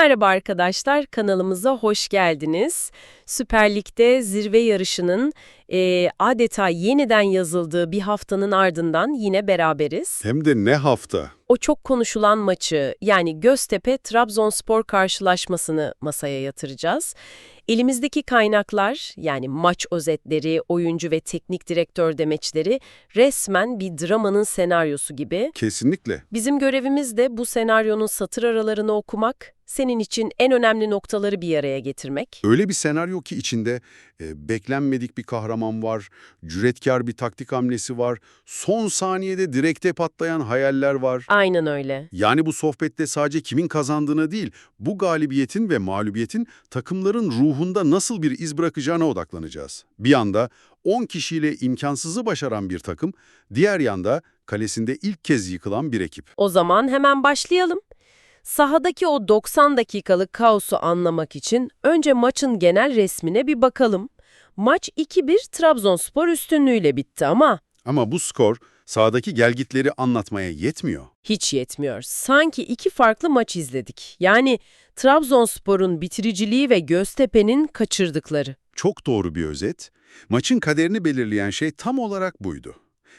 Merhaba arkadaşlar, kanalımıza hoş geldiniz. Süper Lig'de zirve yarışının eee, adeta yeniden yazıldığı bir haftanın ardından yine beraberiz. Hem de ne hafta. O çok konuşulan maçı yani Göztepe-Trabzonspor karşılaşmasını masaya yatıracağız. Elimizdeki kaynaklar yani maç özetleri, oyuncu ve teknik direktör demeçleri resmen bir dramanın senaryosu gibi. Kesinlikle. Bizim görevimiz de bu senaryonun satır aralarını okumak, senin için en önemli noktaları bir araya getirmek. Öyle bir senaryo ki içinde e, beklenmedik bir kahraman var, cüretkar bir taktik hamlesi var, son saniyede direkte patlayan hayaller var. Aynen öyle. Yani bu sohbette sadece kimin kazandığına değil, bu galibiyetin ve mağlubiyetin takımların ruhunda nasıl bir iz bırakacağına odaklanacağız. Bir yanda 10 kişiyle imkansızı başaran bir takım, diğer yanda kalesinde ilk kez yıkılan bir ekip. O zaman hemen başlayalım. Sahadaki o 90 dakikalık kaosu anlamak için önce maçın genel resmine bir bakalım. Maç 2-1 Trabzonspor üstünlüğüyle bitti ama Ama bu skor sahadaki gelgitleri anlatmaya yetmiyor. hiç yetmiyor. Sanki iki farklı maç izledik. Yani Trabzonspor'un bitiriciliği ve Göztepe'nin kaçırdıkları. Çok doğru bir özet. Maçın kaderini belirleyen şey tam olarak buydu.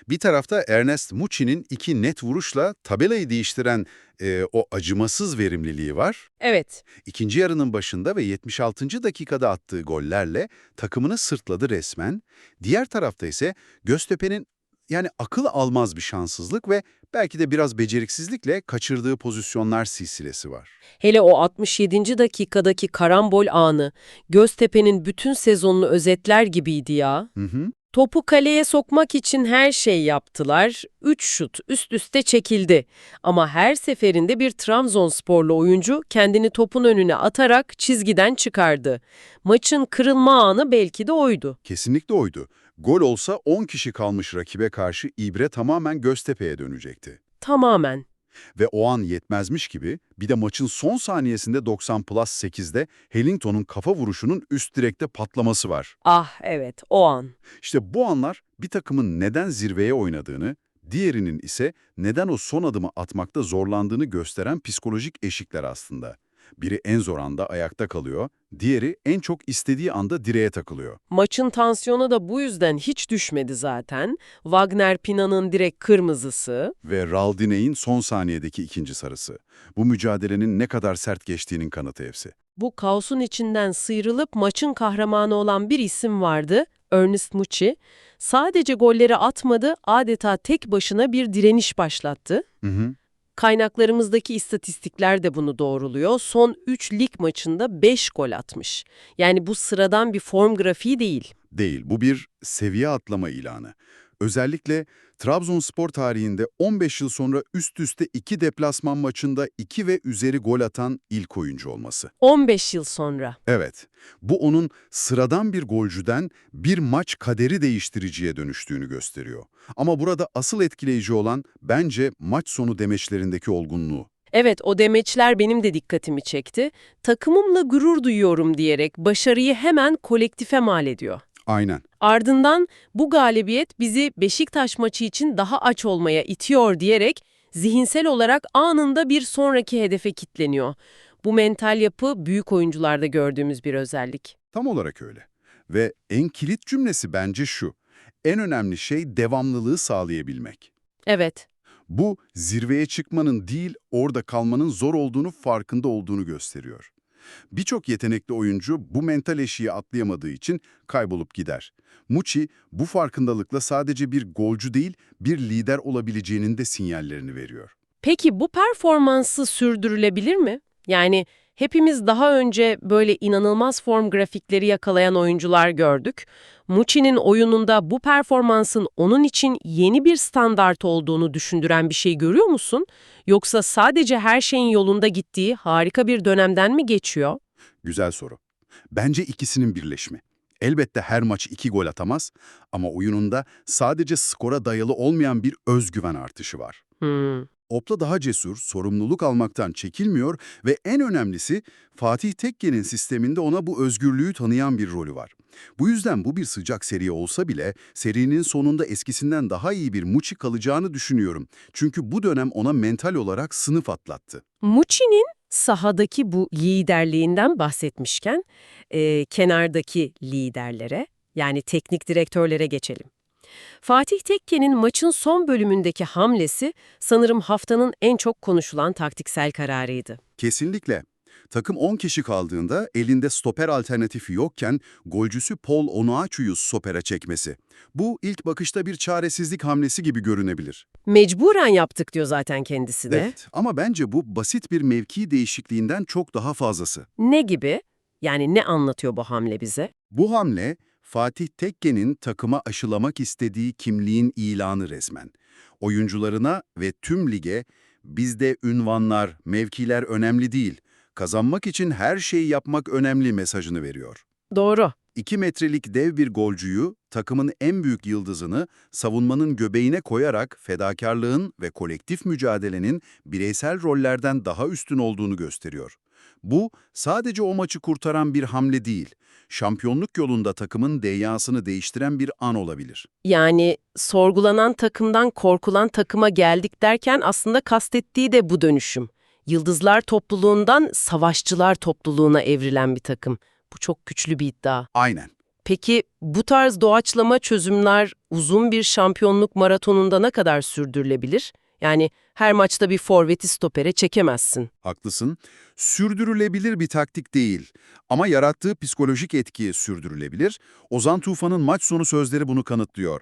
Bir tarafta Ernest Muçi'nin iki net vuruşla tabelayı değiştiren e, o acımasız verimliliği var. Evet, İkinci yarının başında ve 76. dakikada attığı gollerle takımını sırtladı resmen. Diğer tarafta ise Göztepe'nin yani akıl almaz bir şanssızlık ve belki de biraz beceriksizlikle kaçırdığı pozisyonlar silsilesi var. Hele o 67. dakikadaki karambol anı Göztepe'nin bütün sezonunu özetler gibiydi ya. Hı hı. Topu kaleye sokmak için her şey yaptılar. Üç şut üst üste çekildi. Ama her seferinde bir Trabzonsporlu oyuncu kendini topun önüne atarak çizgiden çıkardı. Maçın kırılma anı belki de oydu. Kesinlikle oydu. Gol olsa 10 kişi kalmış rakibe karşı ibre tamamen Göztepe'ye dönecekti. Tamamen. Ve o an yetmezmiş gibi bir de maçın son saniyesinde 90 plus 8'de Hellington'un kafa vuruşunun üst direkte patlaması var. Ah evet o an. İşte bu anlar bir takımın neden zirveye oynadığını, diğerinin ise neden o son adımı atmakta zorlandığını gösteren psikolojik eşikler aslında. Biri en zor anda ayakta kalıyor, diğeri en çok istediği anda direğe takılıyor. Maçın tansiyonu da bu yüzden hiç düşmedi zaten. Wagner Pina'nın direkt kırmızısı. Ve Raldiney'in son saniyedeki ikinci sarısı. Bu mücadelenin ne kadar sert geçtiğinin kanıtı hepsi. Bu kaosun içinden sıyrılıp maçın kahramanı olan bir isim vardı, Ernest Muçi. Sadece golleri atmadı, adeta tek başına bir direniş başlattı. Hı hı. Kaynaklarımızdaki istatistikler de bunu doğruluyor. Son 3 lig maçında 5 gol atmış. Yani bu sıradan bir form grafiği değil. Değil, bu bir seviye atlama ilanı. Özellikle Trabzonspor tarihinde 15 yıl sonra üst üste iki deplasman maçında 2 ve üzeri gol atan ilk oyuncu olması. 15 yıl sonra. Evet, bu onun sıradan bir golcüden bir maç kaderi değiştiriciye dönüştüğünü gösteriyor. Ama burada asıl etkileyici olan bence maç sonu demeçlerindeki olgunluğu. Evet, o demeçler benim de dikkatimi çekti. Takımımla gurur duyuyorum diyerek başarıyı hemen kolektife mal ediyor. Aynen. Ardından bu galibiyet bizi Beşiktaş maçı için daha aç olmaya itiyor diyerek zihinsel olarak anında bir sonraki hedefe kitleniyor. Bu mental yapı büyük oyuncularda gördüğümüz bir özellik. Tam olarak öyle. Ve en kilit cümlesi bence şu. En önemli şey devamlılığı sağlayabilmek. Evet, Bu zirveye çıkmanın değil, orada kalmanın zor olduğunu farkında olduğunu gösteriyor. Birçok yetenekli oyuncu bu mental eşiği atlayamadığı için kaybolup gider. Muçi bu farkındalıkla sadece bir golcü değil, bir lider olabileceğinin de sinyallerini veriyor. Peki bu performansı sürdürülebilir mi? Yani hepimiz daha önce böyle inanılmaz form grafikleri yakalayan oyuncular gördük. Muçi'nin oyununda bu performansın onun için yeni bir standart olduğunu düşündüren bir şey görüyor musun? Yoksa sadece her şeyin yolunda gittiği harika bir dönemden mi geçiyor? Güzel soru. Bence ikisinin birleşimi. Elbette her maç iki gol atamaz ama oyununda sadece skora dayalı olmayan bir özgüven artışı var. Hmm. Opla daha cesur, sorumluluk almaktan çekilmiyor ve en önemlisi Fatih Tekke'nin sisteminde ona bu özgürlüğü tanıyan bir rolü var. Bu yüzden bu bir sıcak seri olsa bile serinin sonunda eskisinden daha iyi bir Muçi kalacağını düşünüyorum. Çünkü bu dönem ona mental olarak sınıf atlattı. Muçi'nin Sahadaki bu liderliğinden bahsetmişken e, kenardaki liderlere yani teknik direktörlere geçelim. Fatih Tekke'nin maçın son bölümündeki hamlesi sanırım haftanın en çok konuşulan taktiksel kararıydı. Kesinlikle. Takım 10 kişi kaldığında elinde stoper alternatifi yokken golcüsü Paul Onuachu'yu stopere çekmesi. Bu ilk bakışta bir çaresizlik hamlesi gibi görünebilir. Mecburen yaptık diyor zaten kendisi de. Evet ama bence bu basit bir mevki değişikliğinden çok daha fazlası. Ne gibi? Yani ne anlatıyor bu hamle bize? Bu hamle Fatih Tekke'nin takıma aşılamak istediği kimliğin ilanı resmen. Oyuncularına ve tüm lige bizde ünvanlar, mevkiler önemli değil. Kazanmak için her şeyi yapmak önemli mesajını veriyor. Doğru. 2 metrelik dev bir golcüyü, takımın en büyük yıldızını savunmanın göbeğine koyarak fedakarlığın ve kolektif mücadelenin bireysel rollerden daha üstün olduğunu gösteriyor. Bu, sadece o maçı kurtaran bir hamle değil, şampiyonluk yolunda takımın deyasını değiştiren bir an olabilir. Yani sorgulanan takımdan korkulan takıma geldik derken aslında kastettiği de bu dönüşüm. Yıldızlar topluluğundan savaşçılar topluluğuna evrilen bir takım. Bu çok güçlü bir iddia. Aynen. Peki bu tarz doğaçlama çözümler uzun bir şampiyonluk maratonunda ne kadar sürdürülebilir? Yani her maçta bir forveti stopere çekemezsin. Haklısın. Sürdürülebilir bir taktik değil ama yarattığı psikolojik etki sürdürülebilir. Ozan Tufan'ın maç sonu sözleri bunu kanıtlıyor.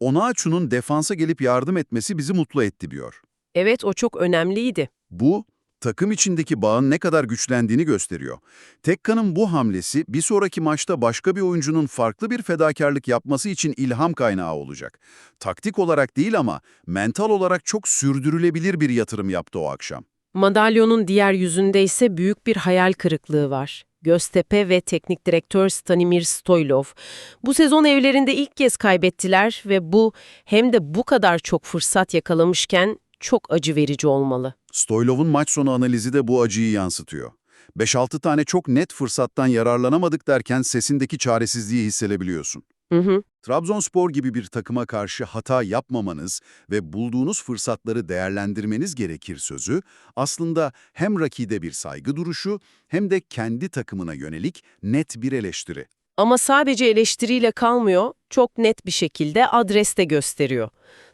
Onaçu'nun defansa gelip yardım etmesi bizi mutlu etti diyor. Evet o çok önemliydi. Bu, takım içindeki bağın ne kadar güçlendiğini gösteriyor. Tekka'nın bu hamlesi bir sonraki maçta başka bir oyuncunun farklı bir fedakarlık yapması için ilham kaynağı olacak. Taktik olarak değil ama mental olarak çok sürdürülebilir bir yatırım yaptı o akşam. Madalyonun diğer yüzünde ise büyük bir hayal kırıklığı var. Göztepe ve teknik direktör Stanimir Stoylov. Bu sezon evlerinde ilk kez kaybettiler ve bu hem de bu kadar çok fırsat yakalamışken çok acı verici olmalı. Stoylov'un maç sonu analizi de bu acıyı yansıtıyor. 5-6 tane çok net fırsattan yararlanamadık derken sesindeki çaresizliği hissedebiliyorsun. Hı hı. Trabzonspor gibi bir takıma karşı hata yapmamanız ve bulduğunuz fırsatları değerlendirmeniz gerekir sözü aslında hem rakide bir saygı duruşu hem de kendi takımına yönelik net bir eleştiri. Ama sadece eleştiriyle kalmıyor, çok net bir şekilde adres de gösteriyor.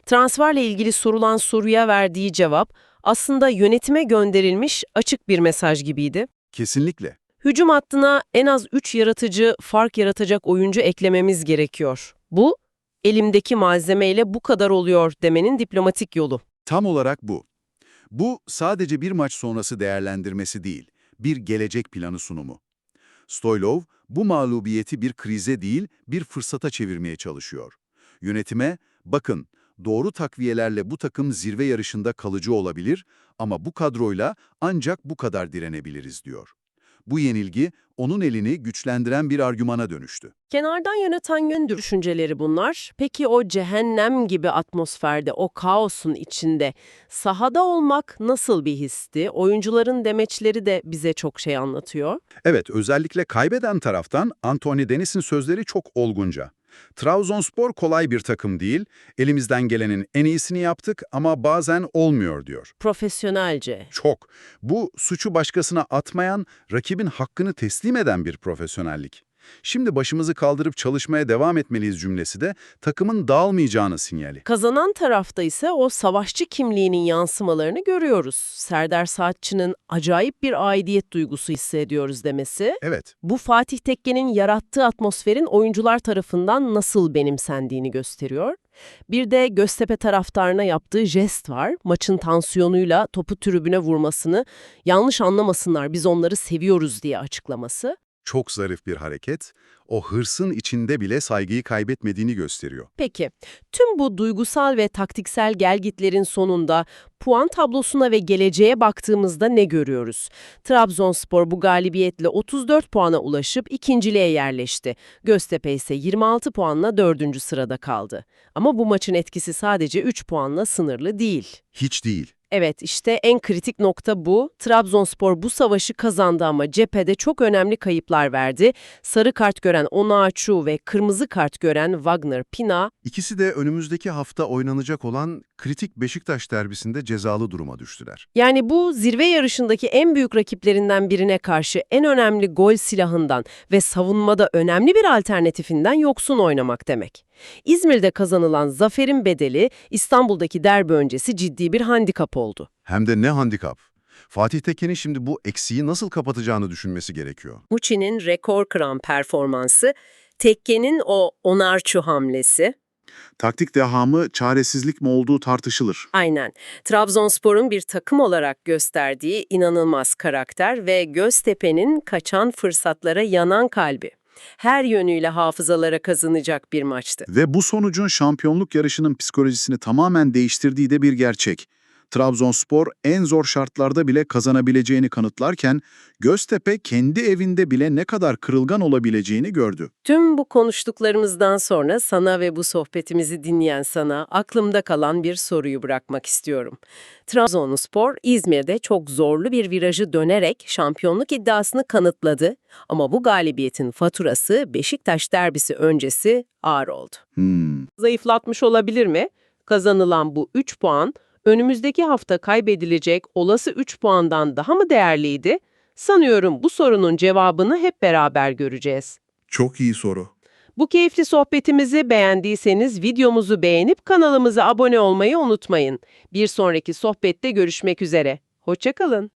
Transferle ilgili sorulan soruya verdiği cevap aslında yönetime gönderilmiş açık bir mesaj gibiydi. Kesinlikle. Hücum hattına en az 3 yaratıcı, fark yaratacak oyuncu eklememiz gerekiyor. Bu, elimdeki malzemeyle bu kadar oluyor demenin diplomatik yolu. Tam olarak bu. Bu sadece bir maç sonrası değerlendirmesi değil, bir gelecek planı sunumu. Stoylov bu mağlubiyeti bir krize değil, bir fırsata çevirmeye çalışıyor. Yönetime, bakın doğru takviyelerle bu takım zirve yarışında kalıcı olabilir ama bu kadroyla ancak bu kadar direnebiliriz diyor. Bu yenilgi onun elini güçlendiren bir argümana dönüştü. Kenardan yöneten yön düşünceleri bunlar. Peki o cehennem gibi atmosferde, o kaosun içinde sahada olmak nasıl bir histi? Oyuncuların demeçleri de bize çok şey anlatıyor. Evet, özellikle kaybeden taraftan Anthony Dennis'in sözleri çok olgunca. Trabzonspor kolay bir takım değil, elimizden gelenin en iyisini yaptık ama bazen olmuyor diyor. Profesyonelce. Çok. Bu suçu başkasına atmayan, rakibin hakkını teslim eden bir profesyonellik. Şimdi başımızı kaldırıp çalışmaya devam etmeliyiz cümlesi de takımın dağılmayacağını sinyali. Kazanan tarafta ise o savaşçı kimliğinin yansımalarını görüyoruz. Serdar Saatçı'nın acayip bir aidiyet duygusu hissediyoruz demesi, Evet, bu Fatih Tekke'nin yarattığı atmosferin oyuncular tarafından nasıl benimsendiğini gösteriyor. Bir de Göztepe taraftarına yaptığı jest var. Maçın tansiyonuyla topu tribüne vurmasını, yanlış anlamasınlar biz onları seviyoruz diye açıklaması. Çok zarif bir hareket. O hırsın içinde bile saygıyı kaybetmediğini gösteriyor. Peki, tüm bu duygusal ve taktiksel gelgitlerin sonunda puan tablosuna ve geleceğe baktığımızda ne görüyoruz? Trabzonspor bu galibiyetle 34 puana ulaşıp ikinciliğe yerleşti. Göztepe ise 26 puanla dördüncü sırada kaldı. Ama bu maçın etkisi sadece 3 puanla sınırlı değil. Hiç değil. Evet işte en kritik nokta bu. Trabzonspor bu savaşı kazandı ama cephede çok önemli kayıplar verdi. Sarı kart gören Onaçu ve kırmızı kart gören Wagner Pina İkisi de önümüzdeki hafta oynanacak olan kritik Beşiktaş derbisinde cezalı duruma düştüler. Yani bu zirve yarışındaki en büyük rakiplerinden birine karşı en önemli gol silahından ve savunmada önemli bir alternatifinden yoksun oynamak demek. İzmir'de kazanılan zaferin bedeli İstanbul'daki derbi öncesi ciddi bir handikap oldu. Hem de ne handikap. Fatih Teken'in şimdi bu eksiği nasıl kapatacağını düşünmesi gerekiyor. Muçi'nin rekor kıran performansı, Tekke'nin o onarçu hamlesi, Taktik dehamı çaresizlik mi olduğu tartışılır. Aynen. Trabzonspor'un bir takım olarak gösterdiği inanılmaz karakter ve Göztepe'nin kaçan fırsatlara yanan kalbi. Her yönüyle hafızalara kazanacak bir maçtı. Ve bu sonucun şampiyonluk yarışının psikolojisini tamamen değiştirdiği de bir gerçek. Trabzonspor en zor şartlarda bile kazanabileceğini kanıtlarken Göztepe kendi evinde bile ne kadar kırılgan olabileceğini gördü. Tüm bu konuştuklarımızdan sonra sana ve bu sohbetimizi dinleyen sana aklımda kalan bir soruyu bırakmak istiyorum. Trabzonspor İzmir'de çok zorlu bir virajı dönerek şampiyonluk iddiasını kanıtladı ama bu galibiyetin faturası Beşiktaş derbisi öncesi ağır oldu. Hmm. Zayıflatmış olabilir mi? Kazanılan bu 3 puan önümüzdeki hafta kaybedilecek olası 3 puandan daha mı değerliydi? Sanıyorum bu sorunun cevabını hep beraber göreceğiz. Çok iyi soru. Bu keyifli sohbetimizi beğendiyseniz videomuzu beğenip kanalımıza abone olmayı unutmayın. Bir sonraki sohbette görüşmek üzere. Hoşçakalın.